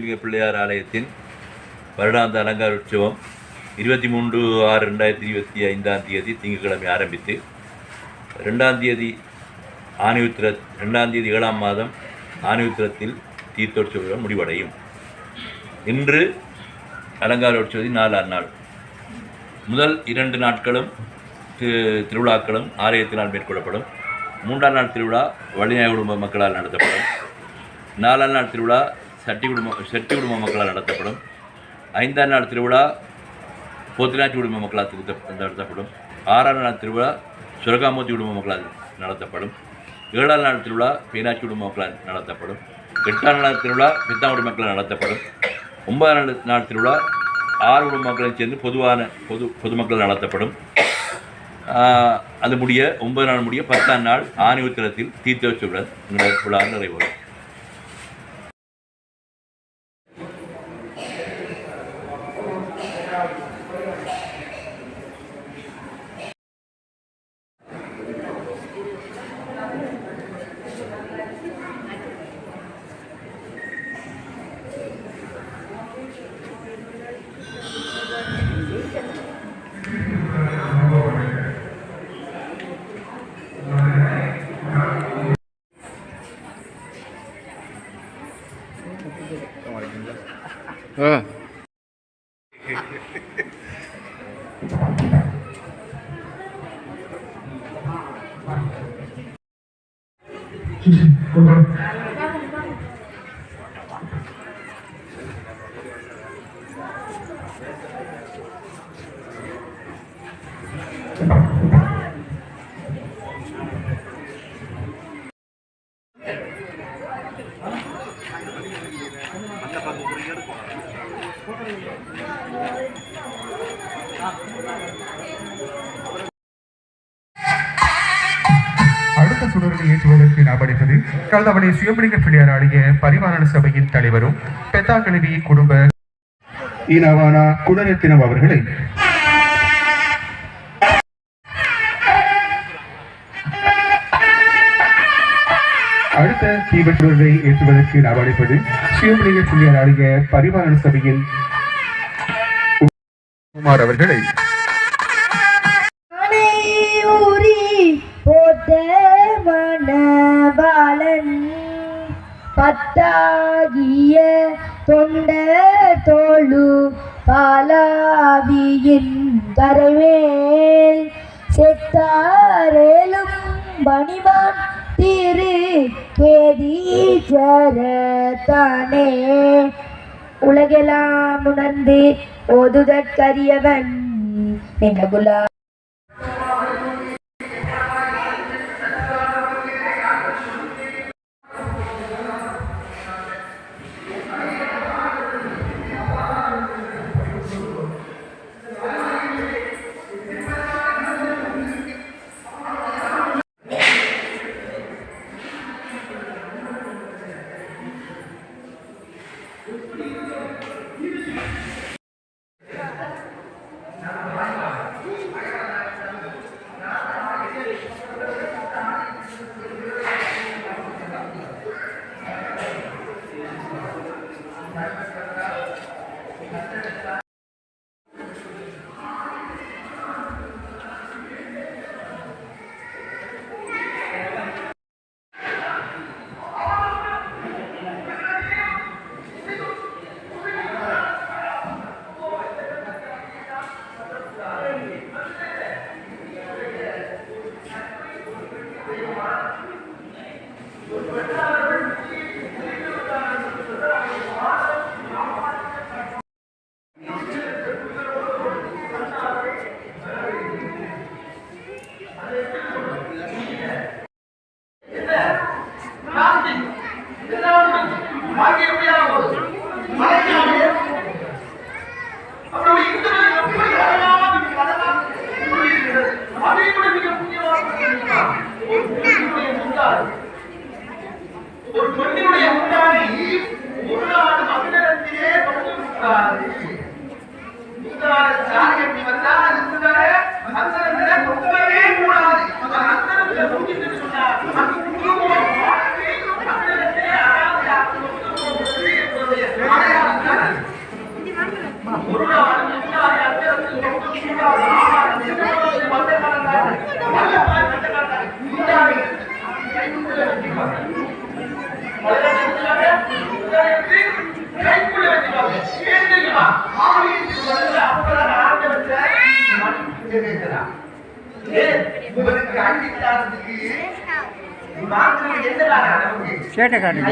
சிவபிலிங்க பிள்ளையார் ஆலயத்தின் வருடாந்த அலங்கார உற்சவம் இருபத்தி மூன்று ஆறு ரெண்டாயிரத்தி இருபத்தி ஐந்தாம் தேதி திங்கட்கிழமை ஆரம்பித்து ரெண்டாம் தேதி ஆணியுத்திர ரெண்டாம் தேதி ஏழாம் மாதம் ஆணியுத்திரத்தில் தீர்த்தோற்சவம் முடிவடையும். இன்று அலங்கார உற்சவத்தின் நாலாம் நாள். முதல் இரண்டு நாட்களும் திருவிழாக்களும் ஆலயத்தினால் மேற்கொள்ளப்படும். மூன்றாம் நாள் திருவிழா வழிநாய குடும்ப மக்களால் நடத்தப்படும். நாலாம் நாள் திருவிழா சட்டி குடும்ப செட்டி குடும்ப மக்களால் நடத்தப்படும். ஐந்தாம் நாள் திருவிழா போத்தினாச்சி குடும்ப மக்களால் நடத்தப்படும். ஆறாம் நாள் திருவிழா சுரகாமூர்த்தி குடும்ப மக்களால் நடத்தப்படும். ஏழாம் நாள் திருவிழா மீனாட்சி குடும்ப மக்களால் நடத்தப்படும். எட்டாம் நாள் திருவிழா பித்தாங்குடி மக்களால் நடத்தப்படும். ஒன்பதாம் நாள் நாள் திருவிழா ஆறு குடும்ப மக்களையும் சேர்ந்து பொதுவான பொது பொதுமக்கள் நடத்தப்படும். அது முடிய ஒன்பது நாள் முடிய பத்தாம் நாள் ஆணி உத்திரத்தில் தீர்த்தோற்சவுடன் விழா நிறைவேறும். Gracias. கலந்தவனை சுயம்பலிங்க பிள்ளையார் ஆடிய பரிமாண சபையின் தலைவரும் பெத்தாக்கழுவி குடும்ப ஈனவானா குணரத்தினம் அவர்களை அடுத்த தீபச்சுடரை ஏற்றுவதற்கு நாம் அழைப்பது சிவலிங்க பிள்ளையார் ஆடிய பரிமாண சபையின் குமார் அவர்களை பத்தாகிய தொண்ட தோழு பாலாவியின் கரைவேல் செத்தாரேலும் பணிமான் திரு கேதீச்சரத்தானே உலகெல்லாம் உணர்ந்து ஒதுதற்கரியவன் நினகுலா குலா சேட்டைக்காரன்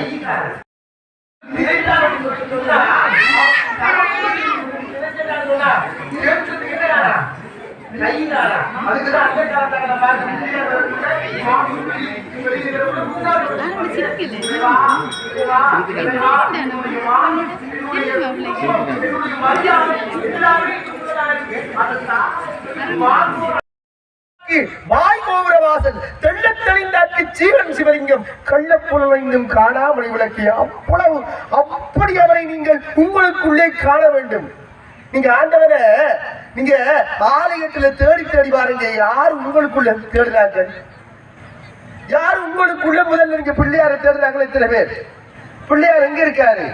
வாய் கோபுர வாசல் தெள்ளத் தெளிந்தாக்கி ஜீவன் சிவலிங்கம் கள்ளப்புலனைந்தும் காணாமலை விளக்கிய அவ்வளவு அப்படி அவரை நீங்கள் உங்களுக்குள்ளே காண வேண்டும். நீங்க ஆண்டவரை நீங்க ஆலயத்துல தேடி தேடி பாருங்க யார் உங்களுக்குள்ள தேடுறாங்க? யார் உங்களுக்குள்ள முதல்ல நீங்க பிள்ளையார தேடுறாங்களே சில பேர். பிள்ளையார் எங்க இருக்காரு?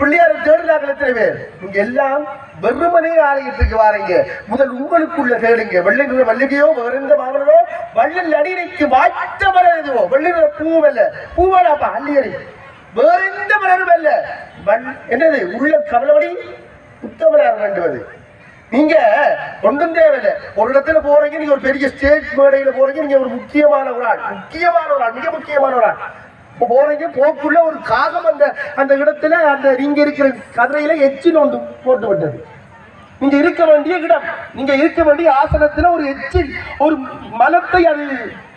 பிள்ளையார தேடுறாங்களே எத்தனை பேர்? நீங்க எல்லாம் வெறுமனே ஆலயத்துக்கு வாரீங்க முதல் உங்களுக்குள்ள தேடுங்க. வெள்ளை நிற மல்லிகையோ வேறெந்த மாமனோ வள்ளல் அடினைக்கு வாய்த்த மலர் எதுவோ? வெள்ளை நிற பூவல்ல பூவாடாப்பா அல்லியடி வேற எந்த மலரும் அல்ல என்னது? உள்ள கவலவடி உத்தமனார் வேண்டுவது. நீங்க ஒன்றும் தேவையில்லை. ஒரு இடத்துல போறீங்க நீங்க ஒரு பெரிய ஸ்டேஜ் மேடையில போறீங்க நீங்க ஒரு முக்கியமான ஒரு ஆள். முக்கியமான ஒரு ஆள் மிக முக்கியமான ஒரு ஆள். போறீங்க போக்குள்ள ஒரு காகம் அந்த அந்த இடத்துல அந்த நீங்க இருக்கிற கதிரையில எச்சி நோண்டு போட்டு விட்டது. நீங்க இருக்க வேண்டிய இடம் நீங்க இருக்க வேண்டிய ஆசனத்துல ஒரு எச்சில் ஒரு மலத்தை அது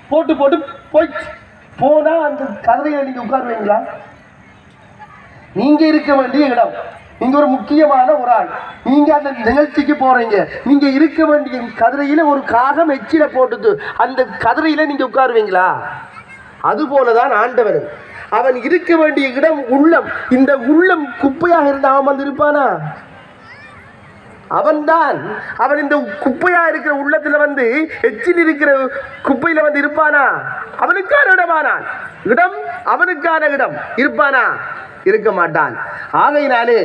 போட்டு போட்டு போயிடுச்சு. போனா அந்த கதிரையில நீங்க உட்காருவீங்களா? நீங்க இருக்க வேண்டிய இடம் நீங்க ஒரு முக்கியமான ஒரு ஆள் நீங்க அந்த நிகழ்ச்சிக்கு போறீங்க நீங்க இருக்க வேண்டிய கதிரையில ஒரு காகம் எச்சில போட்டுது அந்த கதிரையில நீங்க உட்காருவீங்களா? அதுபோலதான் ஆண்டவனும். ஆண்டவன் அவன் இருக்க வேண்டிய இடம் உள்ளம். இந்த உள்ளம் குப்பையாக இருந்தா அவன் வந்து இருப்பானா அவன்தான். அவன் இந்த குப்பையா இருக்கிற உள்ளத்துல வந்து எச்சில் இருக்கிற குப்பையில வந்து இருப்பானா? அவனுக்கான இடமானான் இடம் அவனுக்கான இடம். இருப்பானா? இருக்க மாட்டான். ஆகையினாலே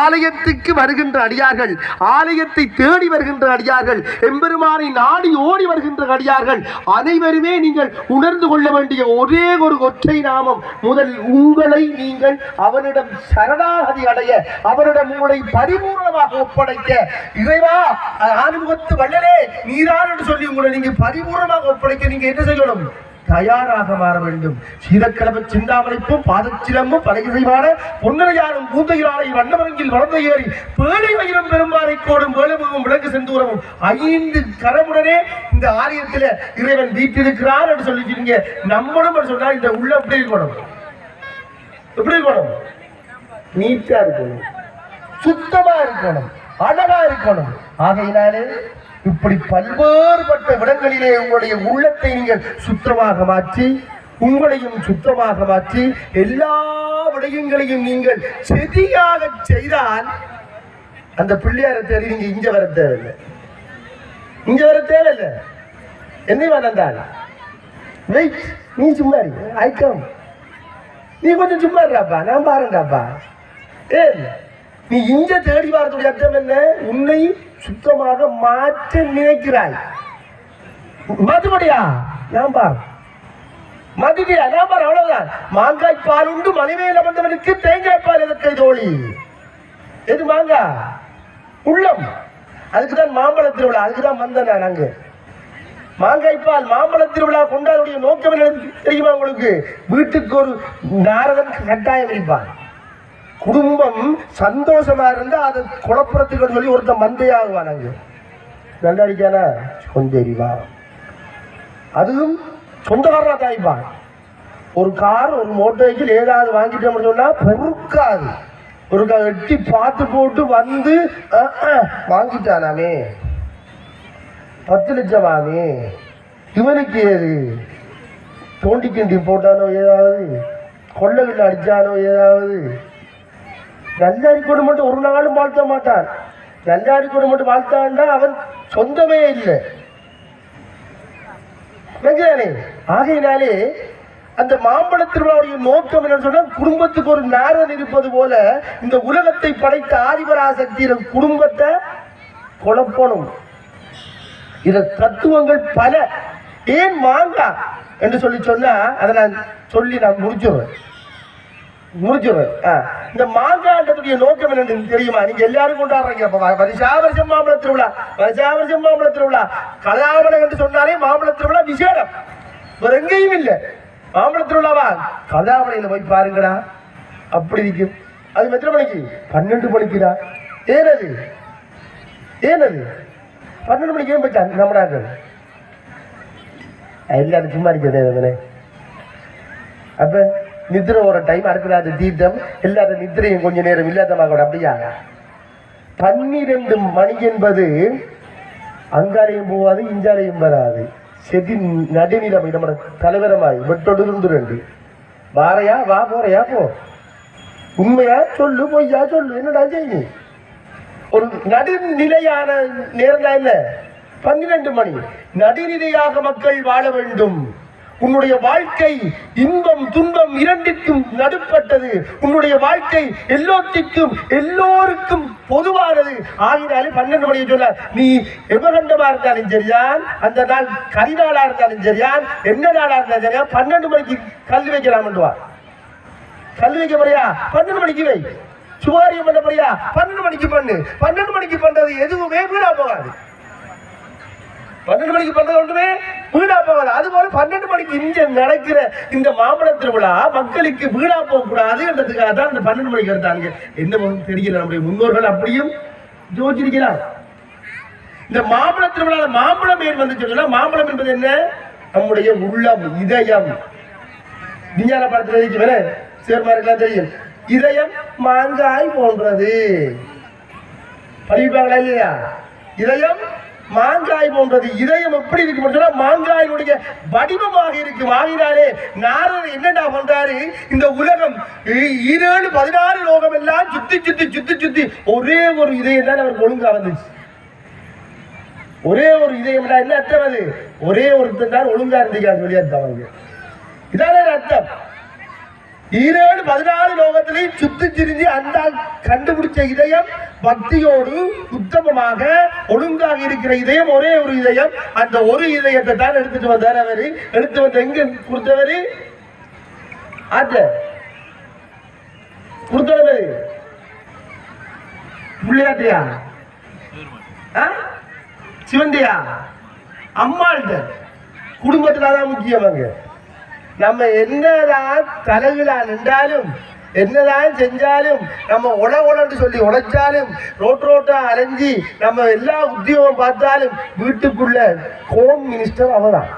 ஆலயத்துக்கு வருகின்ற அடியார்கள் ஆலயத்தை தேடி வருகின்ற அடியார்கள் எம்பெருமானை நாடி ஓடி வருகின்ற அடியார்கள் அனைவருமே நீங்கள் உணர்ந்து கொள்ள வேண்டிய ஒரே ஒரு ஒற்றை நாமம் முதல் உங்களை நீங்கள் அவனிடம் சரணாகதி அடைய அவனிடம் உங்களை பரிபூர்ணமாக ஒப்படைக்க இறைவா ஆறுமுகத்து வள்ளலே நீரான் என்று சொல்லி உங்களை நீங்க பரிபூர்ணமாக ஒப்படைக்க நீங்க என்ன செய்யணும்? தயாராக மாற வேண்டும். சீரக்கிழமை சிந்தாமணிப்பும் பாதச்சிலம்பும் பலகிசைவான பொன்னரையாரும் பூந்தையிலானை வண்ணமரங்கில் வளர்ந்து ஏறி பேழை வயிறம் பெரும்பாறை கோடும் வேலுமுகம் விளக்கு செந்தூரமும் ஐந்து கரமுடனே இந்த ஆலயத்தில் இறைவன் வீட்டிருக்கிறார் என்று சொல்லிக்கிறீங்க நம்மளும் சொன்னா இந்த உள்ள எப்படி இருக்கணும்? எப்படி இருக்கணும்? நீட்டா இருக்கணும். சுத்தமா இருக்கணும். அழகா இருக்கணும். ஆகையினாலே இப்படி பல்வேறுபட்ட விடங்களிலே உங்களுடைய உள்ளத்தை நீங்கள் சுத்தமாக மாற்றி உங்களையும் சுத்தமாக மாற்றி எல்லா விடயங்களையும் நீங்கள் செதியாக செய்தால் அந்த பிள்ளையாரை தேடி நீங்க இங்க வர தேவையில்லை. இங்க வர தேவையில்லை. என்ன வந்தால்? வெயிட் நீ சும்மா ஐக்கம் நீ கொஞ்சம் சும்மா இருப்பா நான் பாருண்டாப்பா ஏ நீ இங்க தேடி வரதுடைய அர்த்தம் என்ன? உன்னை சுத்தமாக மாற்ற நினைக்கிறாய். மதுபடியா நான் பார். மதுடியா நான் பார் அவ்வளவுதான். மாங்காய் பால் உண்டு மணிமேல் அமர்ந்தவனுக்கு தேங்காய் பால் எதற்கை தோழி? எது மாங்காய் உள்ளம். அதுக்கு தான் மாம்பழ திருவிழா அதுக்கு தான் வந்தேன் நான் அங்கே. மாங்காய் பால் மாம்பழ திருவிழா கொண்டாடுடைய நோக்கம் என்ன தெரியுமா உங்களுக்கு? வீட்டுக்கு ஒரு நாரதன் கட்டாயம் இருப்பான். குடும்பம் சந்தோஷமா இருந்தா அதை குழப்பறதுக்கு சொல்லி ஒருத்தன் மந்தையாகுவான் அங்க நல்லா இருக்கானா கொஞ்சரிவா அதுவும் சொந்தக்காரனா தாய்ப்பான் ஒரு கார் ஒரு மோட்டர் சைக்கிள் ஏதாவது வாங்கிட்டோம்னு சொன்னா பொறுக்காது. ஒரு கா- எட்டி பார்த்து போட்டு வந்து வாங்கிட்டானாமே. பத்து லட்சமாமே. இவனுக்கு ஏது? தோண்டி கிண்டி போட்டானோ ஏதாவது? கொள்ளைகள் அடிச்சானோ ஏதாவது? நல்லாரி கூட மட்டும் ஒரு நாளும் வாழ்த்த மாட்டான். நல்லாரி கூட மட்டும் வாழ்த்தான்டா அவன் சொந்தமே இல்லை. ஆகையினாலே அந்த மாம்பழ திருவிழாவுடைய நோக்கம் என்னன்னு சொன்னா குடும்பத்துக்கு ஒரு நேரம் இருப்பது போல இந்த உலகத்தை படைத்த ஆதிபராசக்தியின் குடும்பத்தை குழப்பணும். இத தத்துவங்கள் பல. ஏன் மாங்கா? என்று சொல்லி சொன்னா அதை நான் சொல்லி நான் முடிச்சிடுறேன். முடிச்சிடுறேன் இந்த மாங்காண்டத்துடைய நோக்கம் என்னன்னு தெரியுமா? நீங்க எல்லாரும் கொண்டாடுறீங்க. வருஷா வருஷம் மாம்பழ திருவிழா வருஷா வருஷம் மாம்பழ திருவிழா. கலாபலம் என்று சொன்னாலே மாம்பழ திருவிழா விசேடம். வேற எங்கேயும் இல்லை. மாம்பழ திருவிழாவா? கலாபலையில போய் பாருங்கடா. அப்படி இருக்கும் அது எத்தனை மணிக்கு? பன்னெண்டு மணிக்குடா. ஏனது? ஏனது? பன்னெண்டு மணிக்கு ஏன் எல்லாரும் சும்மா இருக்கிறதே அப்ப நித்திர ஒரு டைம் அடுத்த தீர்த்தம். இல்லாத நித்திரையும் கொஞ்ச நேரம் இல்லாதமாக கூட அப்படியா? பன்னிரண்டு மணி என்பது அங்காலையும் போகாது இஞ்சாலையும் வராது. செதி நடுநிலைமை நம்ம தலைவரமாய் வெட்டொடுந்து ரெண்டு. வாரையா வா போறையா போ. உண்மையா சொல்லு பொய்யா சொல்லு என்னடா செய்யணும் ஒரு நடுநிலையான நேரம் தான் என்ன? பன்னிரண்டு மணி. நடுநிலையாக மக்கள் வாழ வேண்டும். உன்னுடைய வாழ்க்கை இன்பம் துன்பம் இரண்டிற்கும் நடுப்பட்டது. உன்னுடைய வாழ்க்கை எல்லோத்திற்கும் எல்லோருக்கும் பொதுவானது. ஆகினாலே பன்னெண்டு மணிக்கு சொல்ல நீ எமகண்டமா இருந்தாலும் சரியான் அந்த நாள் கரிநாளா இருந்தாலும் சரியான் என்ன நாளா இருந்தாலும் சரியா பன்னெண்டு மணிக்கு கல்வி வைக்கலாம்ன்றுவார் கல் வைக்க முறையா பன்னெண்டு மணிக்கு வை. சுகாரியம் பண்ண முறையா பன்னெண்டு மணிக்கு பண்ணு. பன்னெண்டு மணிக்கு பண்றது எதுவுமே வீணா போகாது. பன்னெண்டு மணிக்கு பண்றது ஒன்றுமே வீணா போகாது. அது போல பன்னெண்டு மணிக்கு இங்க நடக்கிற இந்த மாம்பழ திருவிழா மக்களுக்கு வீணா போக கூடாது என்றதுக்காக தான் இந்த பன்னெண்டு மணிக்கு எடுத்தாங்க என்ன தெரியல நம்முடைய முன்னோர்கள் அப்படியும் யோசிச்சிருக்கிறார். இந்த மாம்பழ திருவிழா மாம்பழம் ஏன் வந்து சொன்னா மாம்பழம் என்பது என்ன? நம்முடைய உள்ளம் இதயம். விஞ்ஞான படத்துல இருக்கிற சேர்மாருக்கெல்லாம் தெரியும். இதயம் மாங்காய் போன்றது. படிப்பாங்களா இல்லையா? இதயம் மாங்காய் போன்றது இதயம் எப்படி இருக்கு சொன்னா மாங்காயினுடைய வடிவமாக இருக்கும். ஆகினாலே நாரர் என்னடா பண்றாரு? இந்த உலகம் இருபது பதினாறு லோகம் எல்லாம் சுத்தி சுத்தி சுத்தி சுத்தி ஒரே ஒரு இதயம் தான் அவருக்கு ஒழுங்கா வந்துச்சு. ஒரே ஒரு இதயம் என்ன அர்த்தம் அது? ஒரே ஒருத்தன் தான் ஒழுங்கா இருந்தீங்க சொல்லி அர்த்தம் அவங்க இதான அர்த்தம். ஈரோடு பதினாறு லோகத்திலையும் சுத்தி திரிஞ்சு அந்த கண்டுபிடிச்ச இதயம் பக்தியோடு உத்தமமாக ஒழுங்காக இருக்கிற இதயம் ஒரே ஒரு இதயம். அந்த ஒரு இதயத்தை தான் எடுத்துட்டு வந்தார் அவரு. எடுத்து வந்து எங்க கொடுத்தவரு? அது கொடுத்தவரு பிள்ளையாட்டியா ஆ? சிவந்தியா? அம்மாள்கிட்ட. குடும்பத்துல தான் முக்கியம் அங்க. நம்ம என்னதான் தலைகளா நின்றாலும் என்னதான் செஞ்சாலும் நம்ம உட உடன்னு சொல்லி உழைச்சாலும் ரோட் ரோட்டா அலைஞ்சி நம்ம எல்லா உத்தியோகம் பார்த்தாலும் வீட்டுக்குள்ள ஹோம் மினிஸ்டர் அவதான்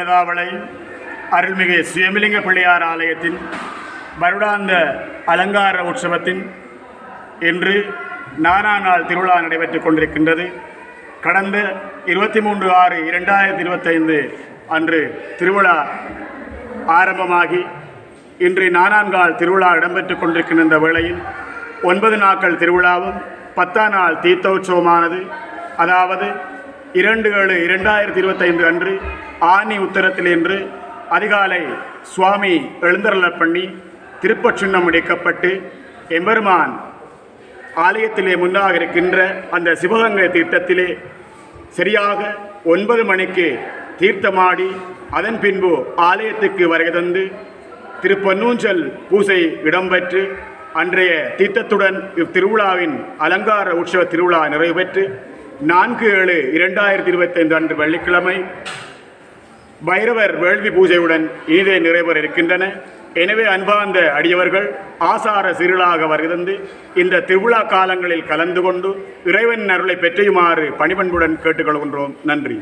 மட்டக்களப்பு அருள்மிகு சுயமிலிங்க பிள்ளையார் ஆலயத்தின் வருடாந்த அலங்கார உற்சவத்தின் இன்று நானா நாள் திருவிழா நடைபெற்றுக் கொண்டிருக்கின்றது. கடந்த இருபத்தி மூன்று ஆறு இரண்டாயிரத்தி இருபத்தைந்து அன்று திருவிழா ஆரம்பமாகி இன்று நானான்கால் திருவிழா இடம்பெற்றுக் கொண்டிருக்கின்ற வேளையில் ஒன்பது நாட்கள் திருவிழாவும் பத்தாம் நாள் தீர்த்தோற்சவமானது. அதாவது இரண்டு ஏழு இரண்டாயிரத்தி இருபத்தைந்து அன்று ஆனி உத்தரத்தில் இன்று அதிகாலை சுவாமி எழுந்தருளப் பண்ணி திருப்பச்சுண்ணம் இடைக்கப்பட்டு எம்பெருமான் ஆலயத்திலே முன்னாக இருக்கின்ற அந்த சிவகங்கை தீர்த்தத்திலே சரியாக ஒன்பது மணிக்கு தீர்த்தமாடி அதன் பின்பு ஆலயத்துக்கு வருகை தந்து திருப்பன்னூஞ்சல் பூசை இடம்பெற்று அன்றைய தீர்த்தத்துடன் இத்திருவிழாவின் அலங்கார உற்சவ திருவிழா நிறைவு பெற்று நான்கு ஏழு இரண்டாயிரத்தி இருபத்தைந்து அன்று வெள்ளிக்கிழமை பைரவர் வேள்வி பூஜையுடன் இனிதே நிறைவேற இருக்கின்றன. எனவே அன்பார்ந்த அடியவர்கள் ஆசார சிறுளாக வருகந்து இந்த திருவிழா காலங்களில் கலந்து கொண்டு இறைவன் அருளை பெற்றையுமாறு பணிபண்புடன் கேட்டுக்கொள்கின்றோம். நன்றி.